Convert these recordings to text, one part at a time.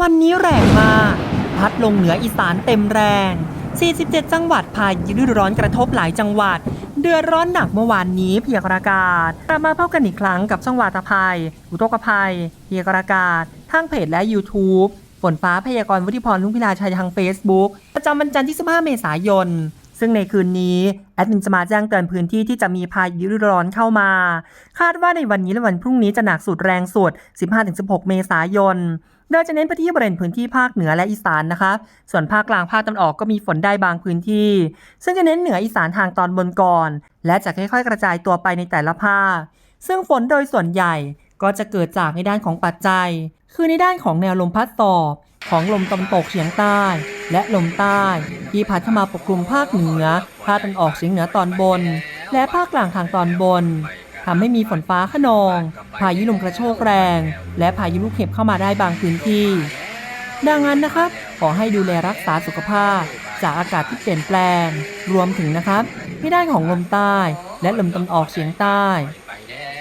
วันนี้แรงมากพัดลงเหนืออีสานเต็มแรง 47 จังหวัดพายุฤดูร้อนกระทบหลายจังหวัด เดือดร้อนหนักเมื่อวานนี้พยกรณ์อากาศกลับมาพบกันอีกครั้งกับช่องวาตภัย อุทกภัยพยกรณ์อากาศทางเพจและ YouTube ฝนฟ้าพยากรณ์วุฒิพรลุงพิลาชัยทาง Facebook ประจำวันจันทร์ที่ 15 เมษายน ซึ่งในคืนนี้ แอดมินจะมาแจ้งเตือนพื้นที่ที่จะมีพายุฤดูร้อนเข้ามา คาดว่าในวันนี้และวันพรุ่งนี้จะหนักสุดแรงสุด 15-16 เมษายน โดยจะเน้นไปที่บริเวณพื้นที่ภาคเหนือและอีสานนะคะ ส่วนภาคกลางภาคตะวันออกก็มีฝนได้บางพื้นที่ ซึ่งจะเน้นเหนืออีสานทางตอนบนก่อน และจะค่อยๆ กระจายตัวไปในแต่ละภาค ซึ่งฝนโดยส่วนใหญ่ก็จะเกิดจากในด้านของปัจจัย คือในด้านของแนวลมพัดสอบ ของลมตะวันตกเฉียงใต้ และลมใต้ที่พัดเข้ามาปกคลุมภาคเหนือภาคตะวันออกเฉียงเหนือตอนบน และภาคกลางทางตอนบน ทำให้มีฝนฟ้าขนอง พายุลมกระโชกแรง และพายุลูกเห็บเข้ามาได้บางพื้นที่ ดังนั้นนะครับ ขอให้ดูแลรักษาสุขภาพ จากอากาศที่เปลี่ยนแปลง รวมถึงนะครับที่ด้ของลมใต้ และลมตะวันออกเฉียงใต้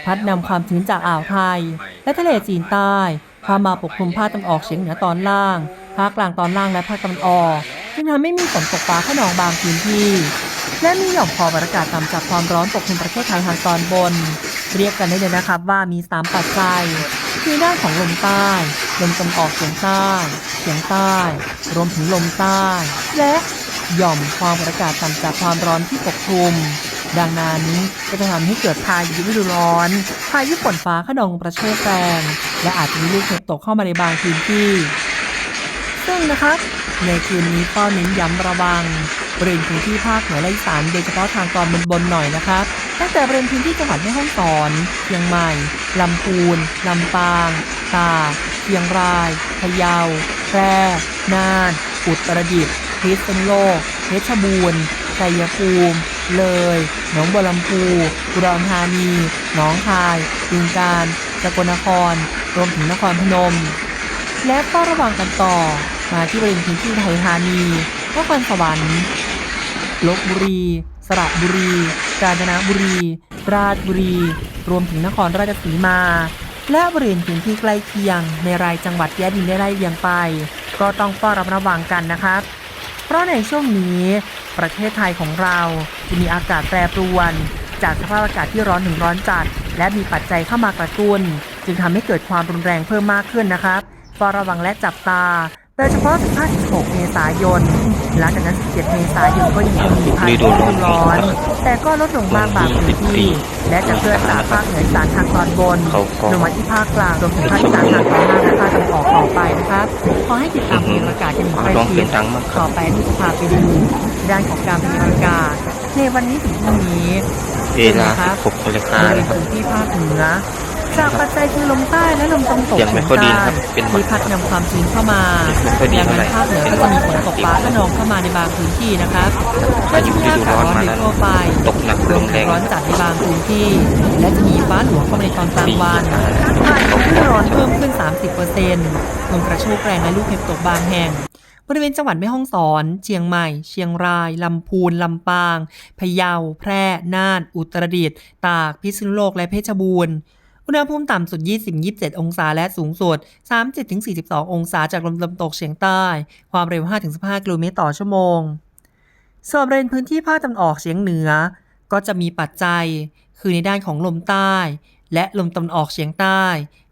พัดนำความชื้นจากอ่าวไทย และทะเลจีนใต้เข้ามาปกคลุมภาคตะวันออกเฉียงเหนือตอนล่างภาคกลางตอนล่างและภาคตะวันออก จึงทำให้มีฝนตกฟ้าขนองบางพื้นที่ และมีหย่อมความอากาศต่ำจากความร้อนปกคลุมประเทศไทยทางตอนบน เรียกกันได้เลยนะครับว่ามี3ปัจจัยคือด้านของลมใต้ลมตะวันออกเฉียงใต้เฉียงใต้ รวมถึงลมใต้ และหย่อมความอากาศต่ำจากความร้อนที่ปกคลุม ดังนั้นก็จะทำให้เกิดพายุฤดูร้อน พายุฝนฟ้าขนองประโชกแรงและอาจจะมีลูกเห็บตกเข้ามาในบางพื้นที่ ซึ่งนะครับ ในคืนนี้ก็เน้นย้ำระวังบริเวณพื้นที่ภาคเหนือและอีสานโดยเฉพาะทางตอนบนบนๆหน่อยนะครับตั้งแต่บริเวณพื้นที่จังหวัดแม่ฮ่องสอนเชียงใหม่ลำพูนลำปางตาเชียงรายพะเยาแพร่น่าน อุตรดิตถ์พิษณุโลกเพชรบูรณ์ชัยภูมิ เลย หนองบัวลำพูอุดรธานี หนองคายบึงกาฬสกลนคร รวมถึงนครพนม และเฝ้าระวังกันต่อ มาที่บริเวณพื้นที่ไทยธานีนครสวรรค์ลบบุรี สระบุรี กาญจนบุรี ราชบุรี รวมถึงนครราชสีมา และบริเวณพื้นที่ใกล้เคียง ในรายจังหวัดแยกดินได้ไล่เรียงไป ก็ต้องเฝ้าระมัดระวังกันนะครับ เพราะในช่วงนี้ ประเทศไทยของเราจะมีอากาศแปรปรวน จากสภาพอากาศที่ร้อนถึงร้อนจัด และมีปัจจัยเข้ามากระตุ้น จึงทำให้เกิดความรุนแรงเพิ่มมากขึ้นนะครับเฝ้าระวังและจับตา โดยเฉพาะ15-16 เมษายน หลังจากนั้น 17 เมษายนก็ยังคงมีพายุฤดูร้อน แต่ก็ลดลงบ้างบางพื้นที่ และจะเคลื่อนจากภาคเหนืออีสานทางตอนบนเขาก็ลงมาที่ภาคกลางรวมถึงภาคอีสานทางตอนล่างและภาคตะวันออกต่อไปนะครับ ขอให้ติดตามพยากรณ์อากาศกันอย่างใกล้ลองชิเสียดงดังมากครับต่อไปที่จะพาไปดูด้านของการพยากรณ์อากาศในวันนี้ถึงพรุ่งนี้เวลา16นาฬิกาบริเวณนะครับพื้นที่ภาคเหนือ จากปัจจัยคือลมใต้และลมตะวันตกเสียงไม่ค่อยดีนะครับเป็นหวัดที่พัดนำความชื้นเข้ามาไม่ค่อยดีดังเท่าไหร่นั้นภาคเหนือก็จะมีฝนตกฟ้าขนองเข้ามาในบางพื้นที่นะครับพายุฤดูร้อนมาแล้วทั่วไปตกหนักรลวมมถึแรงงร้อนจัดในบางพื้นที่ และจะมีฟ้าหลวงเข้ามาในตอนกลางวันสี่พายุฤดูร้อนเพิ่มขึ้น 30%ลมกระโชกแรงและลูกเห็บตกบางแห่งบริเวณจังหวัดแม่ฮ่องสอน เชียงใหม่ เชียงราย ลำพูน ลำปาง พะเยา แพร่ น่าน อุตรดิตถ์ ตาก พิษณุโลก และเพชรบูรณ์ อุณหภูมิต่ำสุด 20-27 องศาและสูงสุด30-42 องศาจากลมตะวันตกเฉียงใต้ ความเร็ว 5-15 กิโลเมตรต่อชั่วโมงส่วนบริเวณพื้นที่ภาคตะวันออกเฉียงเหนือ ก็จะมีปัจจัย คือในด้านของลมใต้ และลมตะวันออกเฉียงใต้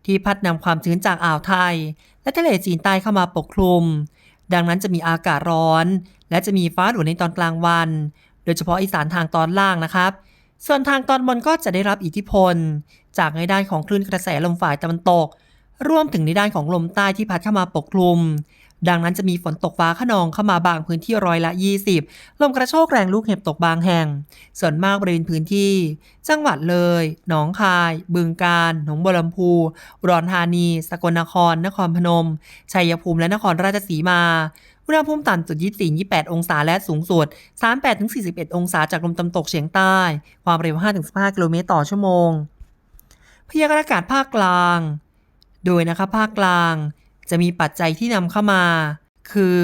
ที่พัดนำความชื้นจากอ่าวไทย และทะเลจีนใต้เข้ามาปกคลุม ดังนั้นจะมีอากาศร้อน และจะมีฟ้าหลวในตอนกลางวัน โดยเฉพาะอีสานทางตอนล่างนะครับ ส่วนทางตอนบนก็จะได้รับอิทธิพล จากในด้านของคลื่นกระแสลมฝ่ายตะวันตก รวมถึงในด้านของลมใต้ที่พัดเข้ามาปกคลุม ดังนั้นจะมีฝนตกฟ้าขนองเข้ามาบางพื้นที่ร้อยละ 20 ลมกระโชกแรงลูกเห็บตกบางแห่ง ส่วนมากบริเวณพื้นที่ จังหวัดเลย หนองคาย บึงกาฬ หนองบัวลำพูอุดรธานี สกลนคร นครพนม ชัยภูมิ และนครราชสีมา อุณหภูมิต่ำสุด 24-28 องศาและสูงสุด 38-41 องศาจากลมตะวันตกเฉียงใต้ ความเร็ว 5-15 กิโลเมตรต่อชั่วโมง พยากรณ์อากาศภาคกลาง โดยนะคะภาคกลาง จะมีปัจจัยที่นำเข้ามา คือ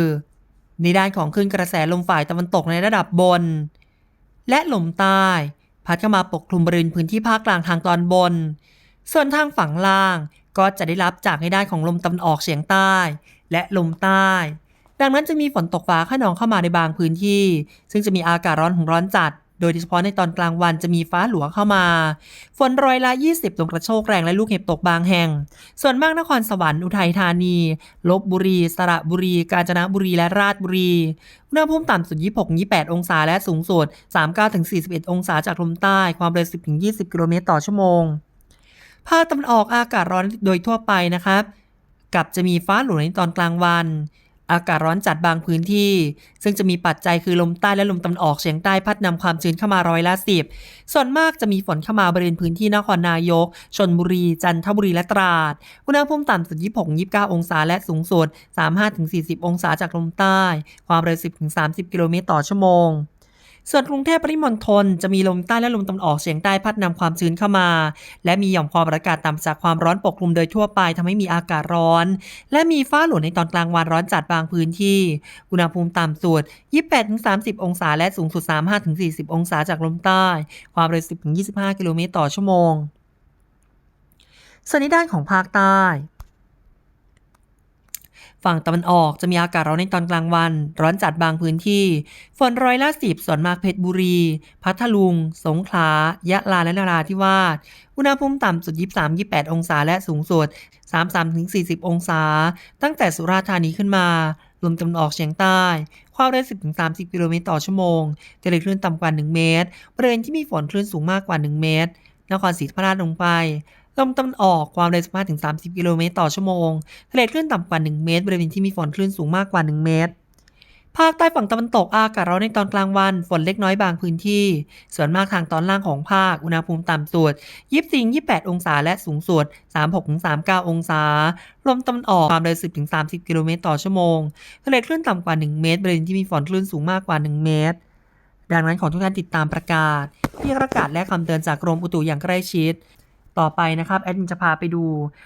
ในด้านของคลื่นกระแสลมฝ่ายตะวันตกในระดับบน และลมใต้ พัดเข้ามาปกคลุมบริเวณพื้นที่ภาคกลางทางตอนบน ส่วนทางฝั่งล่างก็จะได้รับจากในด้านของลมตะวันออกเฉียงใต้ และลมใต้ ดังนั้นจะมีฝนตกฟ้าขนองเข้ามาในบางพื้นที่ ซึ่งจะมีอากาศร้อนถึงร้อนจัด โดยเฉพาะในตอนกลางวันจะมีฟ้าหลัวเข้ามา ฝนร้อยละ 20ลมกระโชกแรงและลูกเห็บตกบางแห่ง ส่วนมากนครสวรรค์อุทัยธานี ลบบุรี สระบุรี กาญจนบุรีและราชบุรีอุณหภูมิต่ำสุด 26-28 องศาและสูงสุด 39-41 องศาจากลมใต้ ความเร็ว 10-20 กิโลเมตรต่อชั่วโมงภาคตะวันออกอากาศร้อนโดยทั่วไปนะครับ กับจะมีฟ้าหลัวในตอนกลางวัน อากาศร้อนจัดบางพื้นที่ ซึ่งจะมีปัจจัยคือลมใต้และลมตะวันออกเฉียงใต้พัดนำความชื้นเข้ามาร้อยละสิบส่วนมากจะมีฝนเข้ามาบริเวณพื้นที่นครนายก ชนบุรี จันทบุรีและตราด อุณหภูมิต่ำสุด 26-29 องศาและสูงสุด 35-40 องศาจากลมใต้ ความเร็ว 10-30 กิโลเมตรต่อชั่วโมง ส่วนกรุงเทพปริมณฑลจะมีลมใต้และลมตะวันออกเฉียงใต้พัดนำความชื้นเข้ามา และมีหย่อมความกดอากาศต่ำจากความร้อนปกคลุมโดยทั่วไปทำให้มีอากาศร้อน และมีฟ้าหลวในตอนกลางวันร้อนจัดบางพื้นที่ อุณหภูมิต่ำสุด 28-30 องศา และสูงสุด 35-40 องศาจากลมใต้ ความเร็ว 10-25 กิโลเมตรต่อชั่วโมงส่วนในด้านของภาคใต้ ฝั่งตะวันออกจะมีอากาศร้อนในตอนกลางวัน ร้อนจัดบางพื้นที่ ฝนร้อยละสิบส่วนมากเพชรบุรี พัทลุง สงขลา ยะลาและนราธิวาส อุณหภูมิต่ำสุด 23-28 องศาและสูงสุด 33-40 องศา ตั้งแต่สุราษฎร์ธานีขึ้นมา ลมตะวันออกเฉียงใต้ ความเร็ว10-30 กิโลเมตรต่อชั่วโมงทะเลคลื่นต่ำกว่า 1 เมตร บริเวณที่มีฝนคลื่นสูงมากกว่า 1 เมตร นครศรีธรรมราชลงไป ลมตะวันออกความเร็ว15-30 กิโลเมตรต่อชั่วโมงทะเลคลื่นต่ำกว่า 1 เมตร บริเวณที่มีฝนคลื่นสูงมากกว่า 1 เมตร ภาคใต้ฝั่งตะวันตกอากาศร้อนในตอนกลางวัน ฝนเล็กน้อยบางพื้นที่ ส่วนมากทางตอนล่างของภาค อุณหภูมิต่ำสุด 24-28 องศาและสูงสุด 36-39 องศา ลมตะวันออกความเร็ว10-30 กิโลเมตรต่อชั่วโมงทะเลคลื่นต่ำกว่า 1 เมตร บริเวณที่มีฝนคลื่นสูงมากกว่า 1 เมตรดังนั้นขอทุกท่านติดตามประกาศที่ประกาศและคำเตือนจากกรมอุตุอย่างใกล้ชิด ต่อไปนะครับแอดมินจะพาไปดู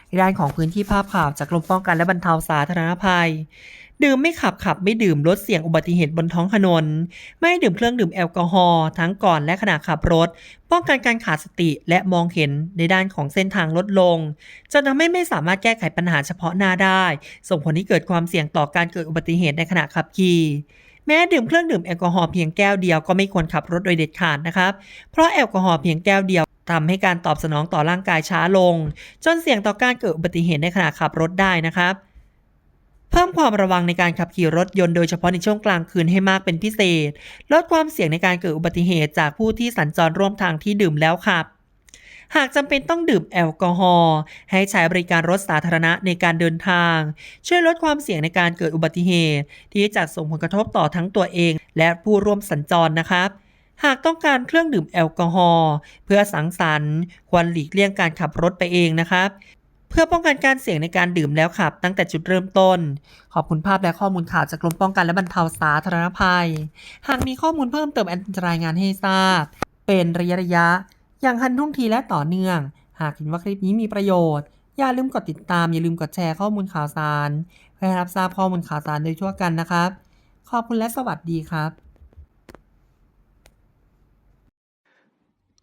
ในด้านของพื้นที่ภาพข่าวจากกรมป้องกันและบรรเทาสาธารณภัย ดื่มไม่ขับขับไม่ดื่มลดเสี่ยงอุบัติเหตุบนท้องถนน ไม่ดื่มเครื่องดื่มแอลกอฮอล์ทั้งก่อนและขณะขับรถ ป้องกันการขาดสติและมองเห็นในด้านของเส้นทางลดลงจนทำให้ไม่สามารถแก้ไขปัญหาเฉพาะหน้าได้ ส่งผลให้เกิดความเสี่ยงต่อการเกิดอุบัติเหตุในขณะขับขี่แม้ดื่มเครื่องดื่มแอลกอฮอล์เพียงแก้วเดียวก็ไม่ควรขับรถโดยเด็ดขาดนะครับ เพราะแอลกอฮอล์เพียงแก้วเดียว ทำให้การตอบสนองต่อร่างกายช้าลง จนเสี่ยงต่อการเกิดอุบัติเหตุในขณะขับรถได้นะครับ เพิ่มความระวังในการขับขี่รถยนต์โดยเฉพาะในช่วงกลางคืนให้มากเป็นพิเศษ ลดความเสี่ยงในการเกิดอุบัติเหตุจากผู้ที่สัญจรร่วมทางที่ดื่มแล้วขับ หากจำเป็นต้องดื่มแอลกอฮอล์ให้ใช้บริการรถสาธารณะในการเดินทาง ช่วยลดความเสี่ยงในการเกิดอุบัติเหตุ ที่จะส่งผลกระทบต่อทั้งตัวเอง และผู้ร่วมสัญจรนะครับ หากต้องการเครื่องดื่มแอลกอฮอล์เพื่อสังสรรค์ ควรหลีกเลี่ยงการขับรถไปเองนะครับ เพื่อป้องกันการเสี่ยงในการดื่มแล้วขับ ตั้งแต่จุดเริ่มต้น ขอบคุณภาพและข้อมูลข่าวจากกรมป้องกันและบรรเทาสาธารณภัย หากมีข้อมูลเพิ่มเติมแอนจรายงานให้ทราบ เป็นระยะระยะๆอย่างทันท่วงทีและต่อเนื่อง หากเห็นว่าคลิปนี้มีประโยชน์อย่าลืมกดติดตามอย่าลืมกดแชร์ข้อมูลข่าวสาร เพื่อรับทราบข้อมูลข่าวสารโดยทั่วกันนะครับ ขอบคุณและสวัสดีครับ